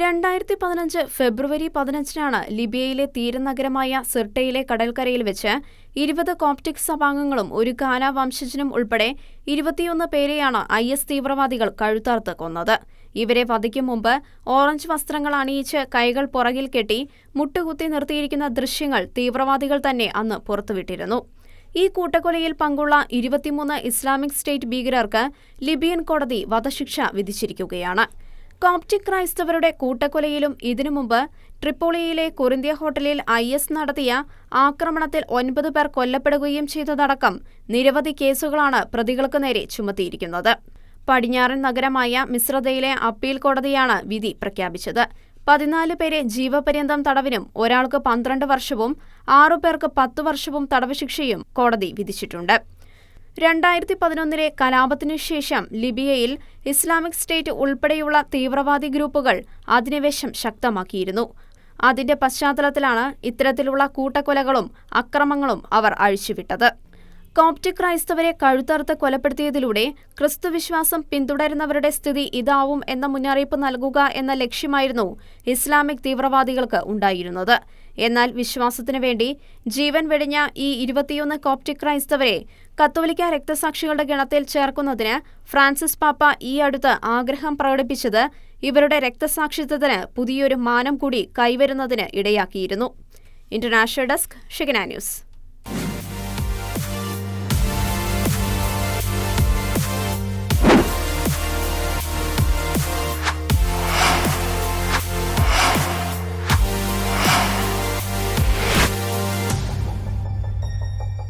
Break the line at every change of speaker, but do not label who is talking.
രണ്ടായിരത്തി പതിനഞ്ച് ഫെബ്രുവരി പതിനഞ്ചിനാണ് ലിബിയയിലെ തീരനഗരമായ സിർട്ടയിലെ കടൽക്കരയിൽ വെച്ച് ഇരുപത് കോപ്റ്റിക് സഭാംഗങ്ങളും ഒരു ഖാന വംശജനും ഉൾപ്പെടെ ഇരുപത്തിയൊന്ന് പേരെയാണ് ഐ എസ് തീവ്രവാദികൾ കഴുത്താർത്ത് കൊന്നത്. ഇവരെ വധിക്കും മുമ്പ് ഓറഞ്ച് വസ്ത്രങ്ങൾ അണിയിച്ച് കൈകൾ പുറകിൽ കെട്ടി മുട്ടുകുത്തി നിർത്തിയിരിക്കുന്ന ദൃശ്യങ്ങൾ തീവ്രവാദികൾ തന്നെ അന്ന് പുറത്തുവിട്ടിരുന്നു. ഈ കൂട്ടക്കൊലയിൽ പങ്കുള്ള ഇരുപത്തിമൂന്ന് ഇസ്ലാമിക് സ്റ്റേറ്റ് ഭീകരർക്ക് ലിബിയൻ കോടതി വധശിക്ഷ വിധിച്ചിരിക്കുകയാണ്. കോപ്റ്റിക് ക്രൈസ്തവരുടെ കൂട്ടക്കൊലയിലും ഇതിനു മുമ്പ് ട്രിപ്പോളിയിലെ കുറിന്ത്യ ഹോട്ടലിൽ ഐ എസ് നടത്തിയ ആക്രമണത്തിൽ ഒൻപത് പേർ കൊല്ലപ്പെടുകയും ചെയ്തതടക്കം നിരവധി കേസുകളാണ് പ്രതികൾക്ക് നേരെ ചുമത്തിയിരിക്കുന്നത്. പടിഞ്ഞാറൻ നഗരമായ മിശ്രതയിലെ അപ്പീൽ കോടതിയാണ് വിധി പ്രഖ്യാപിച്ചത്. പതിനാല് പേരെ ജീവപര്യന്തം തടവിനും ഒരാൾക്ക് പന്ത്രണ്ട് വർഷവും ആറു പേർക്ക് പത്ത് വർഷവും തടവ് ശിക്ഷയും കോടതി വിധിച്ചിട്ടുണ്ട്. രണ്ടായിരത്തി പതിനൊന്നിലെ കലാപത്തിനു ശേഷം ലിബിയയിൽ ഇസ്ലാമിക് സ്റ്റേറ്റ് ഉൾപ്പെടെയുള്ള തീവ്രവാദി ഗ്രൂപ്പുകൾ അധിനിവേശം ശക്തമാക്കിയിരുന്നു. അതിന്റെ പശ്ചാത്തലത്തിലാണ് ഇത്തരത്തിലുള്ള കൂട്ടക്കൊലകളും അക്രമങ്ങളും അവർ അഴിച്ചുവിട്ടത്. കോപ്റ്റിക് ക്രൈസ്തവരെ കഴുത്തറുത്ത് കൊലപ്പെടുത്തിയതിലൂടെ ക്രിസ്തുവിശ്വാസം പിന്തുടരുന്നവരുടെ സ്ഥിതി ഇതാവും എന്ന മുന്നറിയിപ്പ് നൽകുക എന്ന ലക്ഷ്യമായിരുന്നു ഇസ്ലാമിക് തീവ്രവാദികൾക്ക് ഉണ്ടായിരുന്നത്. എന്നാൽ വിശ്വാസത്തിനു വേണ്ടി ജീവൻ വെടിഞ്ഞ ഈ ഇരുപത്തിയൊന്ന് കോപ്റ്റിക് ക്രൈസ്തവരെ കത്തോലിക്ക രക്തസാക്ഷികളുടെ ഗണത്തിൽ ചേർക്കുന്നതിന് ഫ്രാൻസിസ് പാപ്പ ഈ അടുത്ത് ആഗ്രഹം പ്രകടിപ്പിച്ചത് ഇവരുടെ രക്തസാക്ഷിത്വത്തിന് പുതിയൊരു മാനം കൂടി കൈവരുന്നതിന് ഇടയാക്കിയിരുന്നു. International desk Shigana news.